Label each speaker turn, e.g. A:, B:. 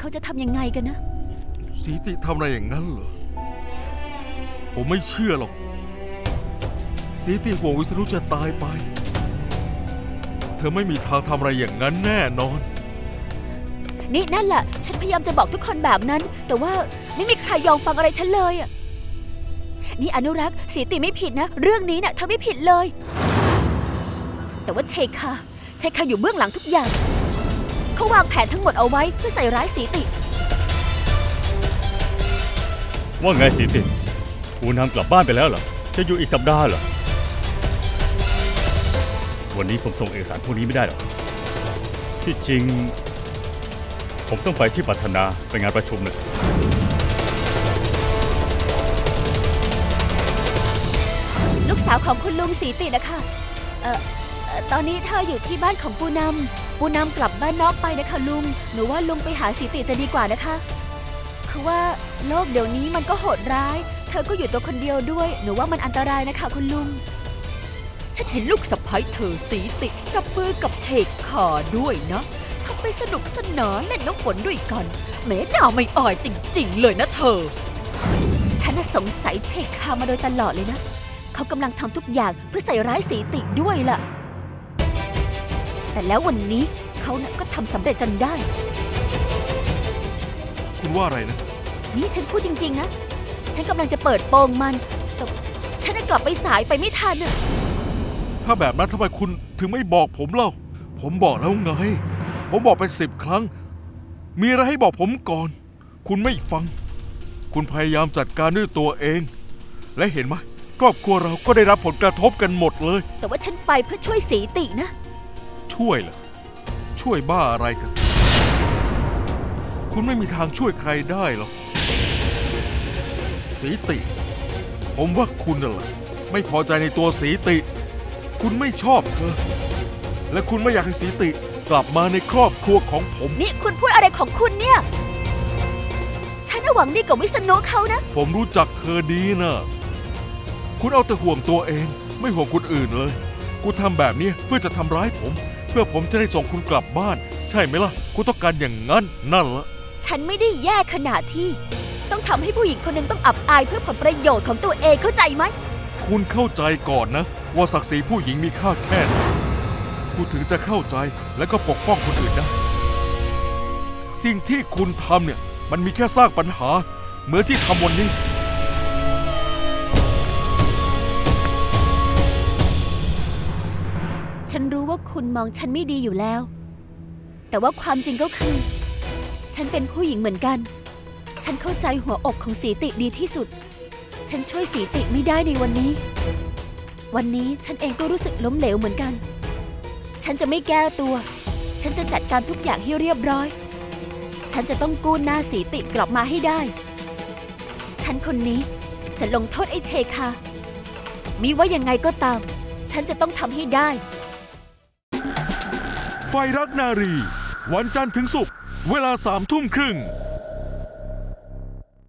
A: เขาจะทำยังไงกันนะ
B: สีติทำอะไรอย่างนั้นเหรอ ผมไม่เชื่อหรอก สีติห่วงวิษณุจะตายไป เธอไม่มีทางทำอะไรอย่างนั้นแน่นอน
A: นี่นั่นแหละ ฉันพยายามจะบอกทุกคนแบบนั้น แต่ว่าไม่มีใครยอมฟังอะไรฉันเลยอะนี่อนุรักษ์สีติไม่ผิดนะ เรื่องนี้น่ะเธอไม่ผิดเลย แต่ว่าเชคาเชคาอยู่เบื้องหลังทุกอย่าง เขาวางแผนทั้งหมดเอาไว้เพื่อใส่ร้ายสีติ
C: ว่าไงสีติคุณทำกลับบ้านไปแล้วเหรอ จะอยู่อีกสัปดาห์เหรอ วันนี้ผมส่งเอกสารพวกนี้ไม่ได้หรอก ที่จริง ผมต้องไปที่ปัทนาไปงานประชุมนะ
A: ลูกสาวของคุณลุงสีตินะคะ เอ่อเอ่อ ตอนนี้เธออยู่ที่บ้านของปูนำปูนำกลับบ้านนอกไปนะคะลุง หนูว่าลุงไปหาสีติจะดีกว่านะคะ คือว่าโลกเดี๋ยวนี้มันก็โหดร้าย เธอก็อยู่ตัวคนเดียวด้วย หนูว่ามันอันตรายนะคะคุณลุง ฉันเห็นลูกสะพ้ยเธอสีติจับมือกับเชกขาด้วยนะทำไปสนุกสนานเล่นน้ำฝนด้วยกันแม้หน้าไม่อ่อยจริง ๆ เลยนะเธอ ฉันน่ะสงสัยเชกคามาโดยตลอดเลยนะ เขากำลังทำทุกอย่างเพื่อใส่ร้ายสีติด้วยล่ะ แต่แล้ววันนี้เขาน่ะก็ทำสำเร็จจนได้
B: คุณว่าอะไรนะ
A: นี่ฉันพูดจริง ๆ นะ ฉันกำลังจะเปิดโปงมัน แต่ฉันน่ะกลับไปสายไปไม่ทันน่ะ
B: ถ้าแบบนั้นทำไมคุณถึงไม่บอกผมเล่า ผมบอกแล้วไง ผมบอกไปสิบครั้ง มีอะไรให้บอกผมก่อน คุณไม่ฟัง คุณพยายามจัดการด้วยตัวเอง และเห็นไหมครอบครัวเราก็ได้รับผลกระทบกันหมดเลย
A: แต่ว่าฉันไปเพื่อช่วยสีตินะ
B: ช่วยเหรอช่วยบ้าอะไรกัน คุณไม่มีทางช่วยใครได้หรอกสีติ ผมว่าคุณน่ะแหละไม่พอใจในตัวสีติ คุณไม่ชอบเธอ และคุณไม่อยากให้สีติกลับมาในครอบครัวของผม
A: นี่คุณพูดอะไรของคุณเนี่ย ฉันน่ะหวังดีกับวิษณุเขานะ
B: ผมรู้จักเธอดีนะคุณเอาแต่ห่วงตัวเอง ไม่ห่วงคนอื่นเลยคุณทำแบบนี้เพื่อจะทำร้ายผม เพื่อผมจะได้ส่งคุณกลับบ้าน ใช่ไหมล่ะ คุณต้องการอย่างนั้นนั่นละ
A: ฉันไม่ได้แย่ขนาดที่ ต้องทำให้ผู้หญิงคนหนึ่งต้องอับอายเพื่อผลประโยชน์ของตัวเองเข้าใจไหม
B: คุณเข้าใจก่อนนะ ว่าศักดิ์ศรีผู้หญิงมีค่าแค่ไหนคุณถึงจะเข้าใจและก็ปกป้องคนอื่นได้สิ่งที่คุณทำเนี่ย มันมีแค่สร้างปัญหา เหมือนที่ทำวันนี้
A: ฉันรู้ว่าคุณมองฉันไม่ดีอยู่แล้ว แต่ว่าความจริงก็คือ ฉันเป็นผู้หญิงเหมือนกัน ฉันเข้าใจหัวอกของสีติดีที่สุด ฉันช่วยสีติไม่ได้ในวันนี้ วันนี้ฉันเองก็รู้สึกล้มเหลวเหมือนกัน ฉันจะไม่แก้ตัว ฉันจะจัดการทุกอย่างให้เรียบร้อย ฉันจะต้องกู้หน้าสีติกลับมาให้ได้ ฉันคนนี้จะลงโทษไอ้เชคามีว่ายังไงก็ตาม ฉันจะต้องทำให้ได้
B: ไฟรักนารี วันจันทร์ถึงศุกร์เวลาสามทุ่มครึ่ง